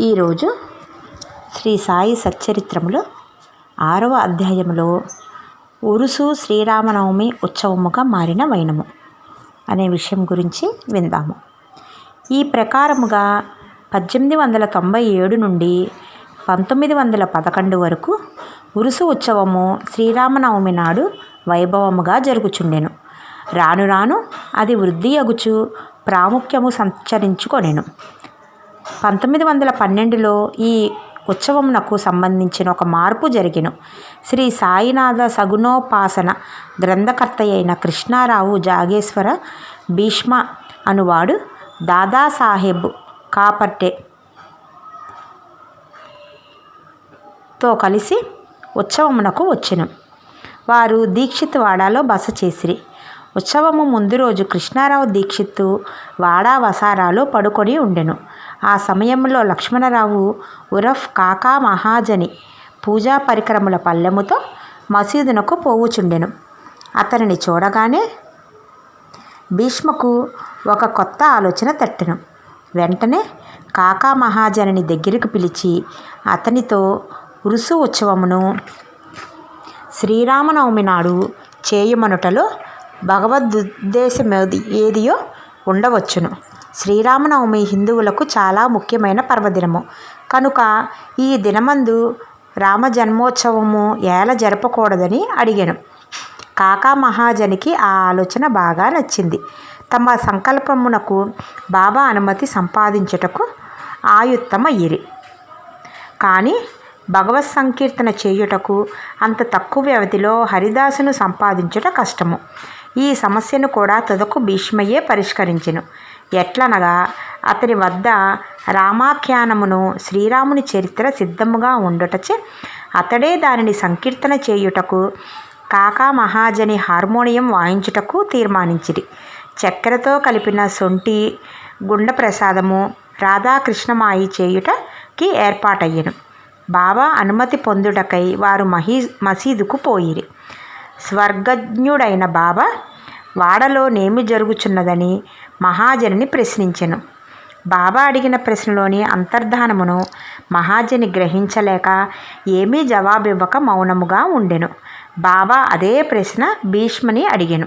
ఈరోజు శ్రీ సాయి సచ్చరిత్రములో ఆరవ అధ్యాయంలో ఉరుసు శ్రీరామనవమి ఉత్సవముగా మారిన వైనము అనే విషయం గురించి విందాము. ఈ ప్రకారముగా పద్దెనిమిది వందల తొంభై ఏడు నుండి పంతొమ్మిది వందల పదకొండు వరకు ఉరుసు ఉత్సవము శ్రీరామనవమి నాడు వైభవముగా జరుగుచుండెను. రాను రాను అది వృద్ధి అగుచు ప్రాముఖ్యము సంచరించుకొనెను. పంతొమ్మిది వందల పన్నెండులో ఈ ఉత్సవమునకు సంబంధించిన ఒక మార్పు జరిగిన. శ్రీ సాయినాథ సగుణోపాసన గ్రంథకర్త అయిన కృష్ణారావు జాగేశ్వర భీష్మ అనువాడు దాదాసాహెబ్ కాపర్టే తో కలిసి ఉత్సవమునకు వచ్చిన. వారు దీక్షిత్ వాడాలో బస చేసిరి. ఉత్సవము ముందు రోజు కృష్ణారావు దీక్షిత్తు వాడా వసారాలో పడుకొని ఉండెను. ఆ సమయంలో లక్ష్మణరావు ఉరఫ్ కాకా మహాజని పూజా పరికరముల పల్లెముతో మసీదునకు పోవుచుండెను. అతనిని చూడగానే భీష్మకు ఒక కొత్త ఆలోచన తట్టెను. వెంటనే కాకా మహాజనిని దగ్గరికి పిలిచి అతనితో ఉరుసు ఉత్సవమును శ్రీరామనవమి నాడు చేయమనుటలో భగవదుద్దేశమేది ఏదియో ఉండవచ్చును. శ్రీరామనవమి హిందువులకు చాలా ముఖ్యమైన పర్వదినము. కనుక ఈ దినమందు రామ జన్మోత్సవము ఏల జరపకూడదని అడిగాను. కాకా మహాజనికి ఆ ఆలోచన బాగా నచ్చింది. తమ సంకల్పమునకు బాబా అనుమతి సంపాదించుటకు ఆయుత్తమయ్యిరి. కానీ భగవత్ సంకీర్తన చేయుటకు అంత తక్కువ వ్యవధిలో హరిదాసును సంపాదించుట కష్టము. ఈ సమస్యను కూడా తుదకు భీష్మయ్యే పరిష్కరించెను. ఎట్లనగా అతని వద్ద రామాఖ్యానమును శ్రీరాముని చరిత్ర సిద్ధముగా ఉండుటచే అతడే దానిని సంకీర్తన చేయుటకు కాకా మహాజని హార్మోనియం వాయించుటకు తీర్మానించిరి. చక్కెరతో కలిపిన సొంటి గుండ ప్రసాదము రాధాకృష్ణమాయి చేయుటకి ఏర్పాటయ్యను. బాబా అనుమతి పొందుటకై వారు మహీ మసీదుకు పోయిరి. స్వర్గజ్ఞుడైన బాబా వాడలో నేమి జరుగుచున్నదని మహాజనిని ప్రశ్నించెను. బాబా అడిగిన ప్రశ్నలోని అంతర్ధానమును మహాజని గ్రహించలేక ఏమీ జవాబివ్వక మౌనముగా ఉండెను. బాబా అదే ప్రశ్న భీష్మని అడిగెను.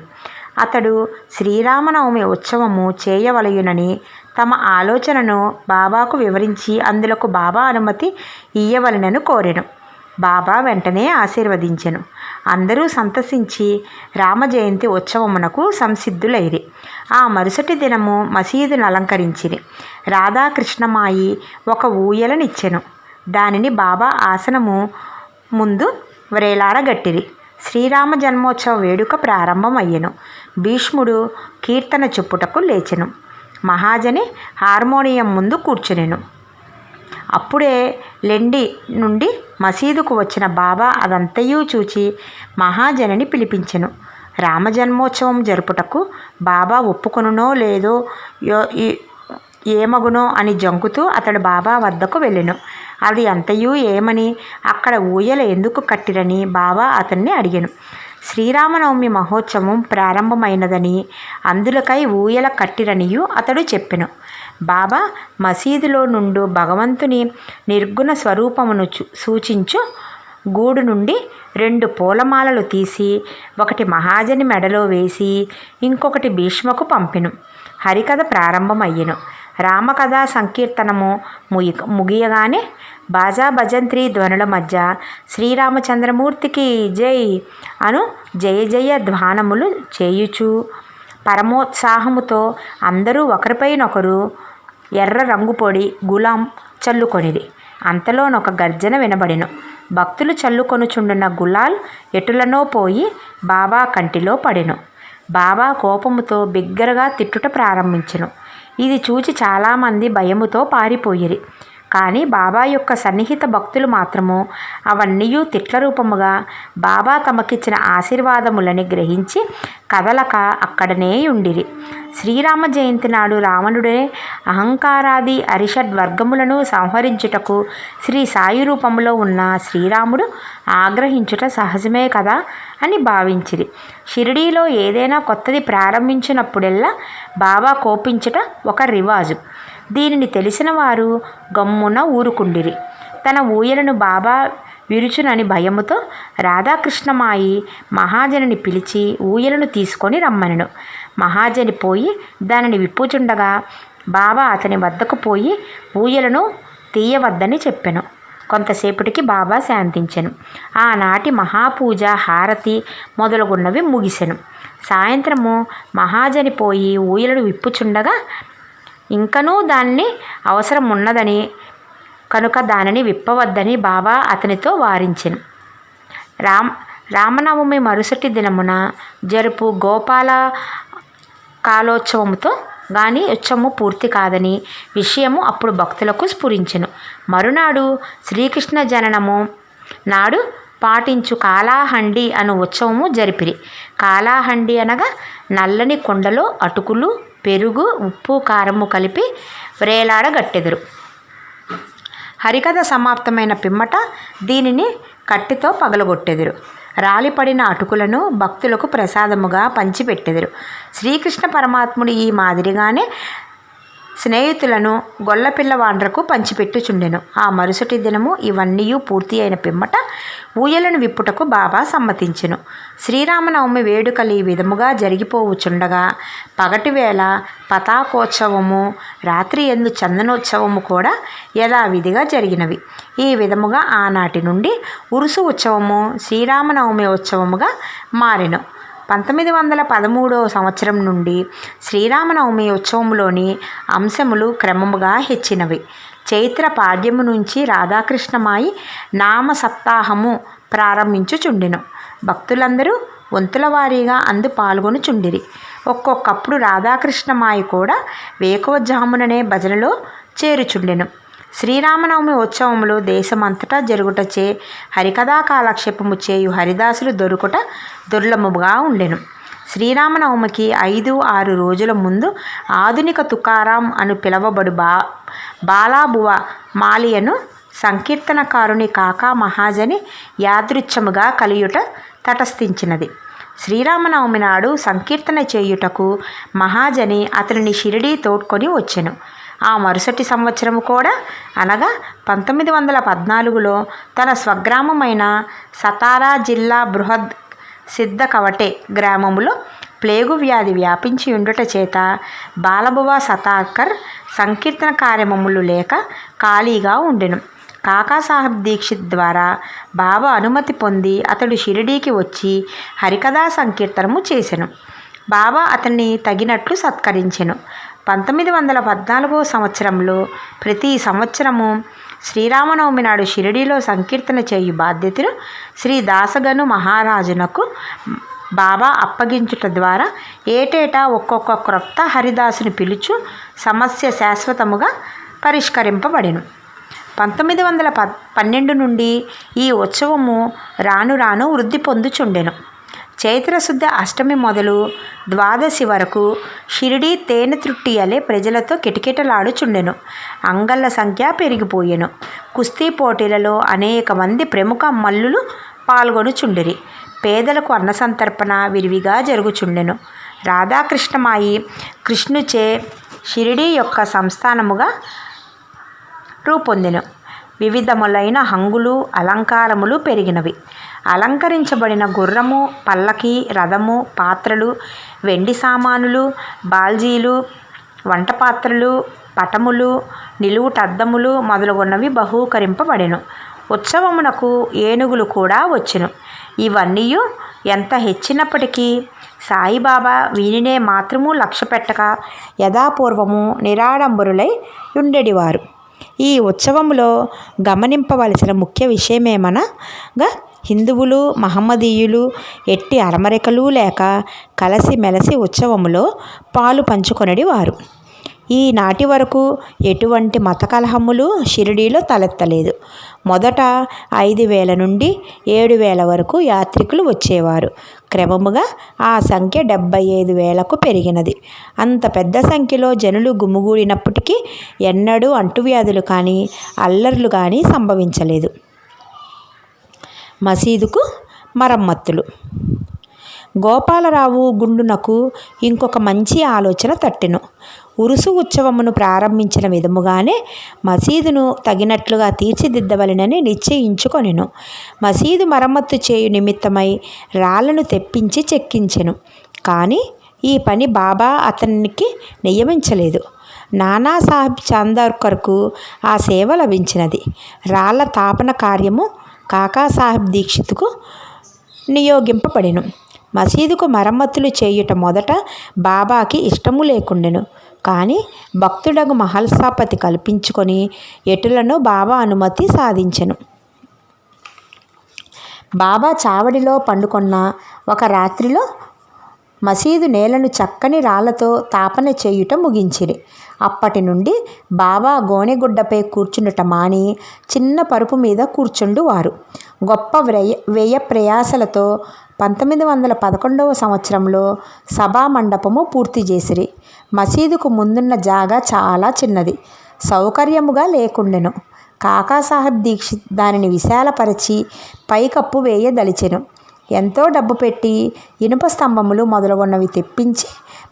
అతడు శ్రీరామనవమి ఉత్సవము చేయవలయునని తమ ఆలోచనను బాబాకు వివరించి అందులకు బాబా అనుమతి ఇయ్యవలనని కోరెను బాబా వెంటనే ఆశీర్వదించెను. అందరూ సంతసించి రామజయంతి ఉత్సవమునకు సంసిద్ధులైరి. ఆ మరుసటి దినము మసీదును అలంకరించిరి. రాధాకృష్ణమాయి ఒక ఊయలనిచ్చెను. దానిని బాబా ఆసనము ముందు వ్రేలారగట్టిరి శ్రీరామ జన్మోత్సవ వేడుక ప్రారంభమయ్యెను. భీష్ముడు కీర్తన చెప్పుటకు లేచెను. మహాజని హార్మోనియం ముందు కూర్చునెను. అప్పుడే లెండి నుండి మసీదుకు వచ్చిన బాబా అదంతయు చూచి మహాజనిని పిలిపించెను. రామజన్మోత్సవం జరుపుటకు బాబా ఒప్పుకొనునో లేదో ఏమగునో అని జంకుతూ అతడు బాబా వద్దకు వెళ్ళెను. అది అంతయు ఏమని అక్కడ ఊయల ఎందుకు కట్టిరని బాబా అతన్ని అడిగాను. శ్రీరామనవమి మహోత్సవం ప్రారంభమైనదని అందులకై ఊయల కట్టిరనియు అతడు చెప్పెను. బాబా మసీదులో నుండు భగవంతుని నిర్గుణ స్వరూపమును సూచించు. గూడు నుండి రెండు పూలమాలలు తీసి ఒకటి మహాజని మెడలో వేసి ఇంకొకటి భీష్మకు పంపెను. హరికథ ప్రారంభమయ్యను. రామకథా సంకీర్తనము ముగి ముగియగానే బాజా భజంత్రి ధ్వనుల మధ్య శ్రీరామచంద్రమూర్తికి జై అను జయ జయ ధ్వానములు చేయుచు. పరమోత్సాహముతో అందరూ ఒకరిపైనొకరు ఎర్ర రంగు పొడి గులాం చల్లుకొనిది అంతలోనొక గర్జన వినబడిను. భక్తులు చల్లుకొనుచుండున్న గులాల్ ఎటులనో పోయి బాబా కంటిలో పడెను. బాబా కోపముతో బిగ్గరగా తిట్టుట ప్రారంభించెను. ఇది చూచి చాలామంది భయముతో పారిపోయిరి. కానీ బాబా యొక్క సన్నిహిత భక్తులు మాత్రము అవన్నీ తిట్ల రూపముగా బాబా తమకిచ్చిన ఆశీర్వాదములని గ్రహించి కదలక అక్కడనే ఉండిరి. శ్రీరామ జయంతి నాడు రావణుడే అహంకారాది అరిషడ్ వర్గములను సంహరించుటకు శ్రీ సాయి రూపంలో ఉన్న శ్రీరాముడు ఆగ్రహించుట సహజమే కదా అని భావించిరి. షిరిడీలో ఏదైనా కొత్తది ప్రారంభించినప్పుడెల్లా బాబా కోపించుట ఒక రివాజు. దీనిని తెలిసిన వారు గమ్మున ఊరుకుండిరి. తన ఊయలను బాబా విరుచునని భయముతో రాధాకృష్ణమాయి మహాజనిని పిలిచి ఊయలను తీసుకొని రమ్మనను. మహాజని పోయి దానిని విప్పుచుండగా బాబా అతని వద్దకు పోయి ఊయలను తీయవద్దని చెప్పాను. కొంతసేపటికి బాబా శాంతించెను. ఆనాటి మహాపూజ హారతి మొదలగున్నవి ముగిసెను. సాయంత్రము మహాజని పోయి ఊయలను విప్పుచుండగా ఇంకనూ దాన్ని అవసరం ఉన్నదని కనుక దానిని విప్పవద్దని బాబా అతనితో వారించెను. రామ్ రామనవమి మరుసటి దినమున జరుపు గోపాల కాలోత్సవముతో గాని ఉత్సవము పూర్తి కాదని విషయము అప్పుడు భక్తులకు స్ఫురించెను. మరునాడు శ్రీకృష్ణ జననము నాడు పాటించు కాలాహండి అను ఉత్సవము జరిపిరి. కాలాహండి అనగా నల్లని కొండలో అటుకులు పెరుగు ఉప్పు కారము కలిపి వ్రేలాడగట్టెదరు. హరికథ సమాప్తమైన పిమ్మట దీనిని కట్టితో పగలగొట్టెదరు. రాలిపడిన అటుకులను భక్తులకు ప్రసాదముగా పంచిపెట్టెదరు. శ్రీకృష్ణ పరమాత్ముడు ఈ మాదిరిగానే స్నేహితులను గొల్లపిల్లవాండ్రకు పంచిపెట్టుచుండెను. ఆ మరుసటి దినము ఇవన్నీ పూర్తి అయిన పిమ్మట ఊయలను విప్పుటకు బాబా సమ్మతించెను. శ్రీరామనవమి వేడుకలు ఈ విధముగా జరిగిపోవుచుండగా పగటి వేళ పతాకోత్సవము రాత్రి ఎందు చందనోత్సవము కూడా యథావిధిగా జరిగినవి. ఈ విధముగా ఆనాటి నుండి ఉరుసు ఉత్సవము శ్రీరామనవమి ఉత్సవముగా మారెను. పంతొమ్మిది వందల పదమూడవ సంవత్సరం నుండి శ్రీరామనవమి ఉత్సవంలోని అంశములు క్రమముగా హెచ్చినవి. చైత్ర పాడ్యము నుంచి రాధాకృష్ణమాయి నామ సప్తాహము ప్రారంభించుచుండెను. భక్తులందరూ వంతుల వారీగా అందు పాల్గొనుచుండిరి. ఒక్కొక్కప్పుడు రాధాకృష్ణమాయి కూడా వేకోజాముననే భజనలో చేరుచుండెను. శ్రీరామనవమి ఉత్సవములు దేశమంతటా జరుగుటచే హరికథా కాలక్షేపము చేయు హరిదాసులు దొరుకుట దుర్లభముగా ఉండెను. శ్రీరామనవమికి ఐదు ఆరు రోజుల ముందు ఆధునిక తుకారాం అను పిలవబడు బా బాలాబువ మాలియను సంకీర్తనకారుని కాకా మహాజని యాదృచ్ఛముగా కలియుట తటస్థించినది. శ్రీరామనవమి నాడు సంకీర్తన చేయుటకు మహాజని అతనిని షిరిడీ తోడ్కొని వచ్చెను. ఆ మరుసటి సంవత్సరము కూడా అనగా పంతొమ్మిది వందల పద్నాలుగులో తన స్వగ్రామమైన సతారా జిల్లా బృహద్ సిద్ధ కవటే గ్రామములో ప్లేగు వ్యాధి వ్యాపించి ఉండుట చేత బాలబువ సతార్కర్ సంకీర్తన కార్యమములు లేక ఖాళీగా ఉండెను. కాకాసాహెబ్ దీక్షిత్ ద్వారా బాబా అనుమతి పొంది అతడు షిరిడీకి వచ్చి హరికథా సంకీర్తనము చేసెను. బాబా అతన్ని తగినట్లు సత్కరించెను. పంతొమ్మిది వందల పద్నాలుగో సంవత్సరంలో ప్రతి సంవత్సరము శ్రీరామనవమి నాడు షిరిడీలో సంకీర్తన చేయు బాధ్యతను శ్రీ దాసగను మహారాజునకు బాబా అప్పగించుట ద్వారా ఏటేటా ఒక్కొక్క క్రొత్త హరిదాసుని పిలుచు సమస్య శాశ్వతముగా పరిష్కరింపబడెను. పంతొమ్మిది వందల ప పన్నెండు నుండి ఈ ఉత్సవము రాను రాను వృద్ధి పొందుచుండెను. చైత్రశుద్ధ అష్టమి మొదలు ద్వాదశి వరకు షిరిడీ తేనె త్రుట్టియలే ప్రజలతో కిటకిటలాడుచుండెను. అంగళ్ళ సంఖ్య పెరిగిపోయెను. కుస్తీ పోటీలలో అనేక మంది ప్రముఖ మల్లులు పాల్గొనుచుండిరి. పేదలకు అన్న సంతర్పణ విరివిగా జరుగుచుండెను. రాధాకృష్ణమాయి కృష్ణుచే షిరిడీ యొక్క సంస్థానముగా రూపొందెను. వివిధములైన హంగులు అలంకారములు పెరిగినవి. అలంకరించబడిన గుర్రము పల్లకి రథము పాత్రలు వెండి సామానులు బాల్జీలు వంట పాత్రలు పటములు నిలువుటద్దములు మొదలగున్నవి బహూకరింపబడెను. ఉత్సవమునకు ఏనుగులు కూడా వచ్చెను. ఇవన్నీ ఎంత హెచ్చినప్పటికీ సాయిబాబా వీనినే మాత్రము లక్ష్య పెట్టక యథాపూర్వము నిరాడంబరులై ఉండేటివారు ఈ ఉత్సవంలో గమనింపవలసిన ముఖ్య విషయమేమనగా హిందువులు మహమ్మదీయులు ఎట్టి అరమరికలు లేక కలసి మెలసి ఉత్సవములో పాలు పంచుకొనడి వారు ఈనాటి వరకు ఎటువంటి మత కలహములు షిరిడీలో తలెత్తలేదు. మొదట ఐదు వేల నుండి ఏడు వేల వరకు యాత్రికులు వచ్చేవారు. క్రమముగా ఆ సంఖ్య డెబ్బై ఐదు వేలకు పెరిగినది. అంత పెద్ద సంఖ్యలో జనులు గుమిగూడినప్పటికీ ఎన్నడూ అంటువ్యాధులు కానీ అల్లర్లు కానీ సంభవించలేదు. మసీదుకు మరమ్మత్తులు గోపాలరావు గుండునకు ఇంకొక మంచి ఆలోచన తట్టెను. ఉరుసు ఉత్సవమును ప్రారంభించిన విధముగానే మసీదును తగినట్లుగా తీర్చిదిద్దవలెనని నిశ్చయించుకొనెను. మసీదు మరమ్మత్తు చేయు నిమిత్తమై రాళ్ళను తెప్పించి చెక్కించెను. కానీ ఈ పని బాబా అతనికి నియమించలేదు. నానాసాహెబ్ చాందార్కర్కు ఆ సేవ లభించినది. రాళ్ళ తాపన కార్యము కాకాసాహెబ్ దీక్షిత్కు నియోగింపబడెను. మసీదుకు మరమ్మతులు చేయుట మొదట బాబాకి ఇష్టము లేకుండెను. కానీ భక్తుడగు మహల్సాపతి కల్పించుకొని ఎటులను బాబా అనుమతి సాధించెను. బాబా చావడిలో పండుకొన్న ఒక రాత్రిలో మసీదు నేలను చక్కని రాళ్ళతో తాపన చేయుట ముగించిరి. అప్పటి నుండి బాబా గోనెగుడ్డపై కూర్చుండుట మాని చిన్న పరుపు మీద కూర్చుండు వారు గొప్ప వ్యయ వ్యయ ప్రయాసలతో పంతొమ్మిది వందల పదకొండవ సంవత్సరంలో సభా మండపము పూర్తి చేసిరి. మసీదుకు ముందున్న జాగా చాలా చిన్నది. సౌకర్యముగా లేకుండెను. కాకాసాహెబ్ దీక్షిత్ దానిని విశాలపరచి పైకప్పు వేయదలిచెను. ఎంతో డబ్బు పెట్టి ఇనుప స్తంభములు మొదలగున్నవి తెప్పించి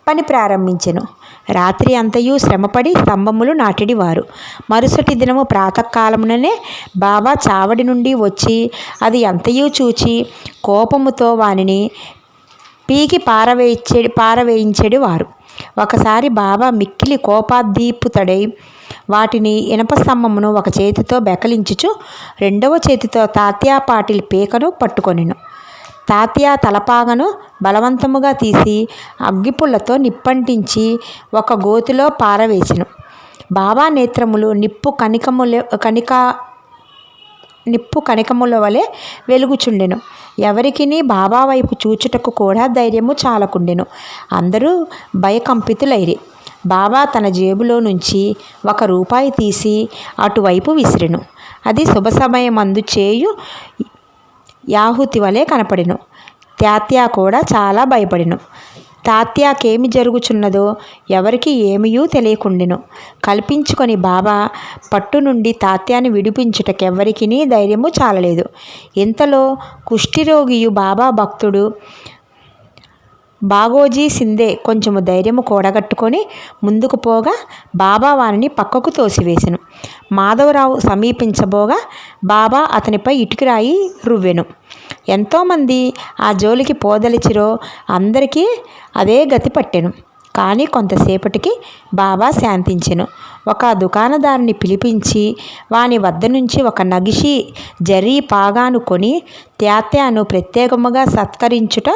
పని ప్రారంభించెను. రాత్రి అంతయు శ్రమపడి స్తంభములు నాటిడివారు. మరుసటి దినము ప్రాతకాలముననే బాబా చావడి నుండి వచ్చి అది అంతయు చూచి కోపముతో వానిని పీకి పారవేయించే పారవేయించెడి వారు ఒకసారి బాబా మిక్కిలి కోపాద్దీపుతడై వాటిని ఇనప స్తంభమును ఒక చేతితో బెకలించుచు రెండవ చేతితో తాత్యా పాటిల్ పీకను పట్టుకొనిను. తాతయ్య తలపాగను బలవంతముగా తీసి అగ్గిపుల్లతో నిప్పంటించి ఒక గోతిలో పారవేసెను బాబా నేత్రములు నిప్పు కనికముల కనిక నిప్పు కనికముల వలె వెలుగుచుండెను. ఎవరికిని బాబా వైపు చూచుటకు కూడా ధైర్యము చాలకుండెను. అందరూ భయకంపితులైరి. బాబా తన జేబులో నుంచి ఒక రూపాయి తీసి అటువైపు విసిరెను. అది శుభ సమయమందు చేయు యాహుతి వలె కనపడెను. తాత్యా కూడా చాలా భయపడెను. తాత్యాకేమి జరుగుచున్నదో ఎవరికి ఏమియూ తెలియకుండెను. కల్పించుకొని బాబా పట్టు నుండి తాత్యాని విడిపించుటకెవ్వరికీ ధైర్యము చాలలేదు. ఇంతలో కుష్ఠిరోగియు బాబా భక్తుడు బాగోజీ సిందే కొంచెము ధైర్యము కూడగట్టుకొని ముందుకు పోగా బాబా వారిని పక్కకు తోసివేసెను. మాధవరావు సమీపించబోగా బాబా అతనిపై ఇటుకురాయి రువ్వెను. ఎంతోమంది ఆ జోలికి పోదలిచిరో అందరికీ అదే గతి పట్టెను. కానీ కొంతసేపటికి బాబా శాంతించెను. ఒక దుకాణదారుని పిలిపించి వాని వద్ద నుంచి ఒక నగిషి జరీ పాగాను కొని తాత్యాను ప్రత్యేకముగా సత్కరించుట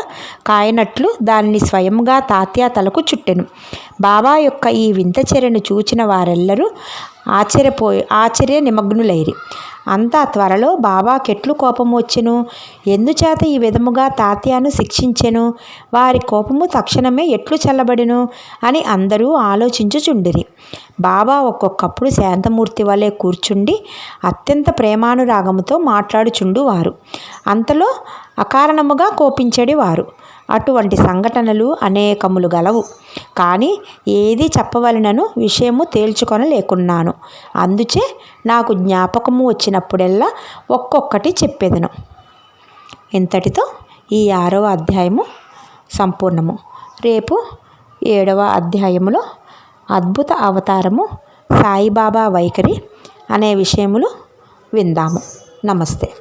కాయనట్లు దానిని స్వయంగా తాత్యా తలకు చుట్టెను. బాబా యొక్క ఈ వింత చర్యను చూచిన వారెల్లరూ ఆశ్చర్యపోయి ఆశ్చర్య నిమగ్నులైరి. అంతా త్వరలో బాబాకెట్లు కోపం వచ్చెను. ఎందుచేత ఈ విధముగా తాత్యాను శిక్షించెను? వారి కోపము తక్షణమే ఎట్లు చల్లబడెను? అని అందరూ ఆలోచించుచుండిరి. బాబా ఒక్కొక్కప్పుడు శాంతమూర్తి వలె కూర్చుండి అత్యంత ప్రేమానురాగముతో మాట్లాడుచుండు వారు. అంతలో అకారణముగా కోపించడివారు అటువంటి సంఘటనలు అనేకములు గలవు. కానీ ఏది చెప్పవలనను విషయము తేల్చుకొనలేకున్నాను. అందుచే నాకు జ్ఞాపకము వచ్చినప్పుడెల్లా ఒక్కొక్కటి చెప్పేదను. ఇంతటితో ఈ ఆరవ అధ్యాయము సంపూర్ణము. రేపు ఏడవ అధ్యాయములో అద్భుత అవతారము సాయిబాబా వైఖరి అనే విషయములు విందాము. నమస్తే.